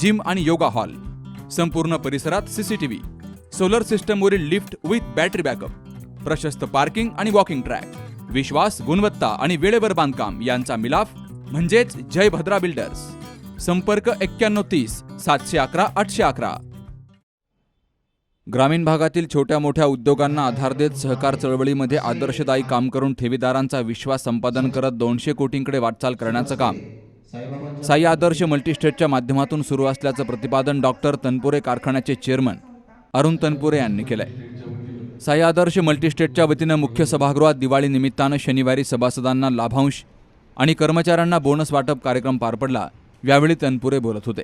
Gym आणि yoga hall. संपूर्ण परिसरात सीसीटीव्ही सोलर सिस्टमवरील लिफ्ट विथ बॅटरी बॅकअप. प्रशस्त पार्किंग आणि वॉकिंग ट्रॅक. विश्वास गुणवत्ता आणि वेळेवर बांधकाम यांचा मिलाफ म्हणजेच जय भद्रा बिल्डर्स. संपर्क एक्क्याण्णव तीस सातशे अकरा आठशे अकरा. ग्रामीण भागातील छोट्या मोठ्या उद्योगांना आधार देत सहकार चळवळीमध्ये आदर्शदायी काम करून ठेवीदारांचा विश्वास संपादन करत दोनशे कोटींकडे वाटचाल करण्याचं काम. साई आदर्श मल्टीस्टेटच्या माध्यमातून सुरू असल्याचं प्रतिपादन डॉक्टर तनपुरे कारखान्याचे चेअरमन अरुण तनपुरे यांनी केलंय. साई आदर्श मल्टीस्टेटच्या वतीनं मुख्य सभागृहात दिवाळी निमित्तानं शनिवारी सभासदांना लाभांश आणि कर्मचाऱ्यांना बोनस वाटप कार्यक्रम पार पडला यावेळी तनपुरे बोलत होते.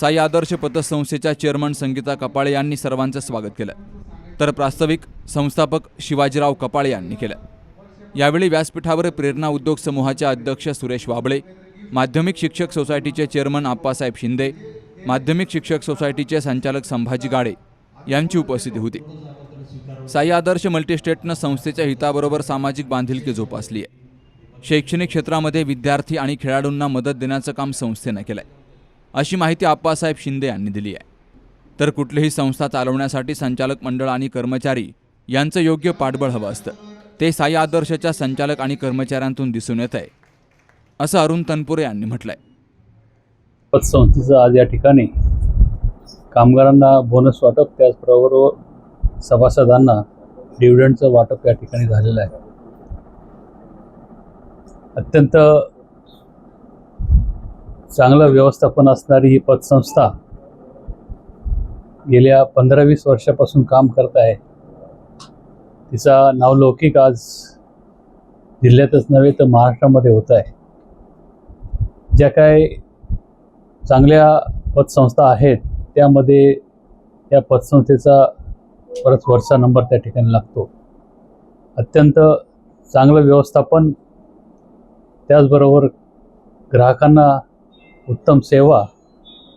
साई आदर्श पतसंस्थेच्या चेअरमन संगीता कपाळे यांनी सर्वांचं स्वागत केलं. तर प्रास्ताविक संस्थापक शिवाजीराव कपाळे यांनी केलं. यावेळी व्यासपीठावर प्रेरणा उद्योग समूहाचे अध्यक्ष सुरेश वाबळे माध्यमिक शिक्षक सोसायटीचे चेअरमन आप्पासाहेब शिंदे माध्यमिक शिक्षक सोसायटीचे संचालक संभाजी गाडे यांची उपस्थिती होती. साई आदर्श मल्टीस्टेटनं संस्थेच्या हिताबरोबर सामाजिक बांधिलकी जोपासली आहे. शैक्षणिक क्षेत्रामध्ये विद्यार्थी आणि खेळाडूंना मदत देण्याचं काम संस्थेनं केलं आहे अशी माहिती आप्पासाहेब शिंदे यांनी दिली आहे. तर कुठलीही संस्था चालवण्यासाठी संचालक मंडळ आणि कर्मचारी यांचं योग्य पाठबळ हवं असतं. ते साई आदर्शच्या संचालक आणि कर्मचाऱ्यांतून दिसून येत आहे. असं अरुण तनपुरे यांनी म्हटलंय. पतसंस्थेचं आज या ठिकाणी कामगारांना बोनस वाटप त्याचबरोबर सभासदांना डिव्हिडंडचं वाटप या ठिकाणी झालेलं आहे. अत्यंत चांगलं व्यवस्थापन असणारी ही पतसंस्था गेल्या पंधरा वीस वर्षापासून काम करत आहे. तिचा नावलौकिक आज जिल्ह्यातच नव्हे तर महाराष्ट्रामध्ये होत आहे. ज्या काय चांगल्या पतसंस्था आहेत त्यामध्ये या पतसंस्थेचा परत वरचा नंबर त्या ठिकाणी लागतो. अत्यंत चांगलं व्यवस्थापन त्याचबरोबर ग्राहकांना उत्तम सेवा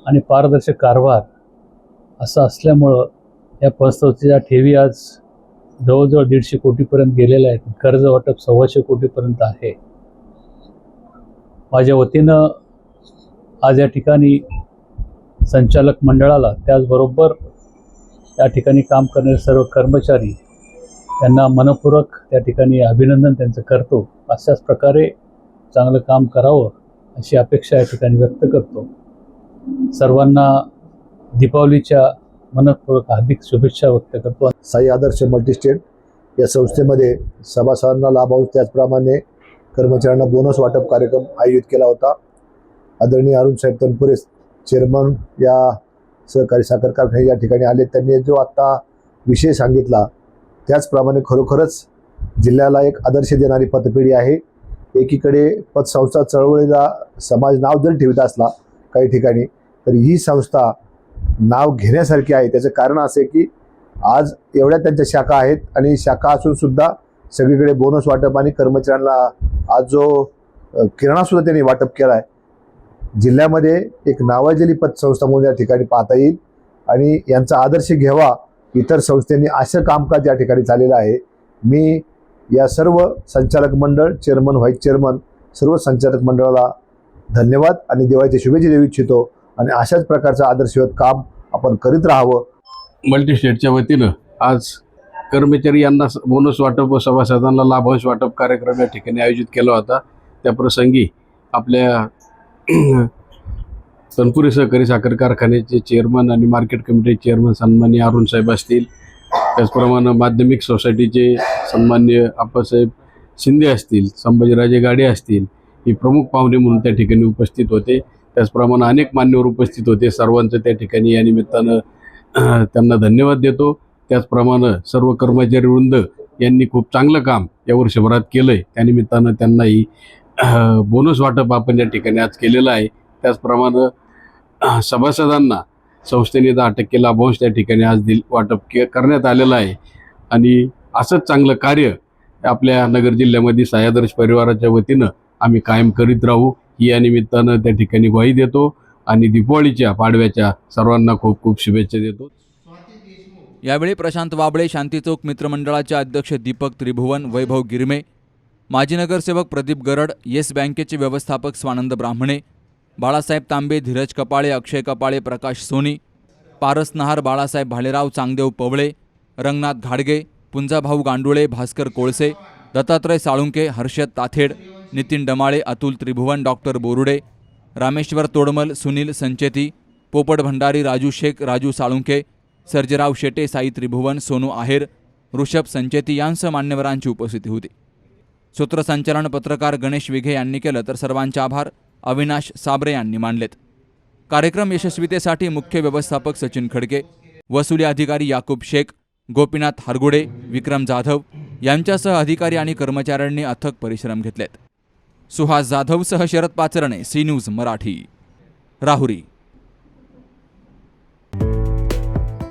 आणि पारदर्शक कारभार असं असल्यामुळं या पतसंस्थेच्या ठेवी आज जवळजवळ दीडशे कोटीपर्यंत गेलेल्या आहेत. कर्ज वाटप सव्वाशे कोटीपर्यंत आहे. माझ्या वतीनं आज या ठिकाणी संचालक मंडळाला त्याचबरोबर त्या ठिकाणी काम करणारे सर्व कर्मचारी त्यांना मनपूर्वक त्या ठिकाणी अभिनंदन त्यांचं करतो. अशाच प्रकारे चांगलं काम करावं अशी अपेक्षा या ठिकाणी व्यक्त करतो. सर्वांना दीपावलीच्या मनपूर्वक हार्दिक शुभेच्छा व्यक्त करतो. साई आदर्श मल्टीस्टेट या संस्थेमध्ये सभासदांना लाभांश त्याचप्रमाणे कर्मचाऱ्यांना बोनस वाटप कार्यक्रम आयोजित केला होता. आदरणीय अरुण साहेब तनपुरे चेअरमन या सहकारी साखर कारखाने या ठिकाणी आले. त्यांनी जो आत्ता विषय सांगितला त्याचप्रमाणे खरोखरच जिल्ह्याला एक आदर्श देणारी पतपिढी आहे. एकीकडे पतसंस्था चळवळीला समाज नाव जरी ठेवत असला काही ठिकाणी तर ही संस्था नाव घेण्यासारखी आहे. त्याचं कारण असे की आज एवढ्या त्यांच्या शाखा आहेत आणि शाखा असूनसुद्धा सगळीकडे बोनस वाटप आणि कर्मचाऱ्यांना आज जो अ, किराणासुद्धा त्यांनी वाटप केला आहे जिल्ह्यामध्ये एक नावाजलेली पतसंस्था म्हणून या ठिकाणी पाहता येईल आणि यांचा आदर्श घ्यावा इतर संस्थांनी असं कामकाज या ठिकाणी झालेलं आहे. मी या सर्व संचालक मंडळ चेअरमन व्हाईस चेअरमन सर्व संचालक मंडळाला धन्यवाद आणि देवाच्या शुभेच्छा देऊ इच्छितो आणि अशाच प्रकारचं आदर्शवत काम आपण करीत राहावं. मल्टीस्टेटच्या वतीनं आज कर्मचारी यांना बोनस वाटप व सभासदांना लाभांश वाटप कार्यक्रम या ठिकाणी आयोजित केला होता. त्या प्रसंगी आपल्या तनपुरी सहकारी साखर कारखान्याचे चेअरमन आणि मार्केट कमिटीचे चेअरमन सन्मान्य अरुण साहेब असतील. त्याचप्रमाणे माध्यमिक सोसायटीचे सन्मान्य आप्पासाहेब शिंदे असतील संभाजीराजे गाडे असतील ही प्रमुख पाहुणे म्हणून त्या ठिकाणी उपस्थित होते. त्याचप्रमाणे अनेक मान्यवर उपस्थित होते. सर्वांचं त्या ठिकाणी या निमित्तानं त्यांना धन्यवाद देतो. त्याचप्रमाणे सर्व कर्मचारी वृंद यांनी खूप चांगलं काम या वर्षभरात केलं आहे त्यानिमित्तानं त्यांनाही बोनस वाटप आपण या ठिकाणी आज केलेलं आहे. त्याचप्रमाणे सभासदांना संस्थेने दहा टक्के लाभांश त्या ठिकाणी आज दिल वाटप के करण्यात आलेलं आहे. आणि असंच चांगलं कार्य आपल्या नगर जिल्ह्यामध्ये सह्यादर्श परिवाराच्या वतीनं आम्ही कायम करीत राहू या निमित्तानं त्या ठिकाणी ग्वाही देतो. आणि दीपावलीच्या पाडव्याच्या सर्वांना खूप खूप शुभेच्छा देतो. यावेळी प्रशांत वाबळे शांतीचौक मित्रमंडळाचे अध्यक्ष दीपक त्रिभुवन वैभव गिरमे माजी नगरसेवक प्रदीप गरड येस बँकेचे व्यवस्थापक स्वानंद ब्राह्मणे बाळासाहेब तांबे धीरज कपाळे अक्षय कपाळे प्रकाश सोनी पारस नहार बाळासाहेब भालेराव चांगदेव पवळे रंगनाथ घाडगे पुंजाभाऊ गांडुळे भास्कर कोळसे दत्तात्रय साळुंके हर्षद ताथेड नितीन डमाळे अतुल त्रिभुवन डॉक्टर बोरुडे रामेश्वर तोडमल सुनील संचेती पोपट भंडारी राजू शेख राजू साळुंके सर्जेराव शेटे साई त्रिभुवन सोनू आहेर ऋषभ संचेती यांसह मान्यवरांची उपस्थिती होती. सूत्रसंचालन पत्रकार गणेश विघे यांनी केलं तर सर्वांचे आभार. अविनाश साबरे यांनी मानलेत. कार्यक्रम यशस्वीतेसाठी मुख्य व्यवस्थापक सचिन खडके वसुली अधिकारी याकूब शेख गोपीनाथ हारगुडे विक्रम जाधव यांच्यासह अधिकारी आणि कर्मचाऱ्यांनी अथक परिश्रम घेतलेत. Suhas जाधवसह Sharad Pacharne C news Marathi. Rahuri.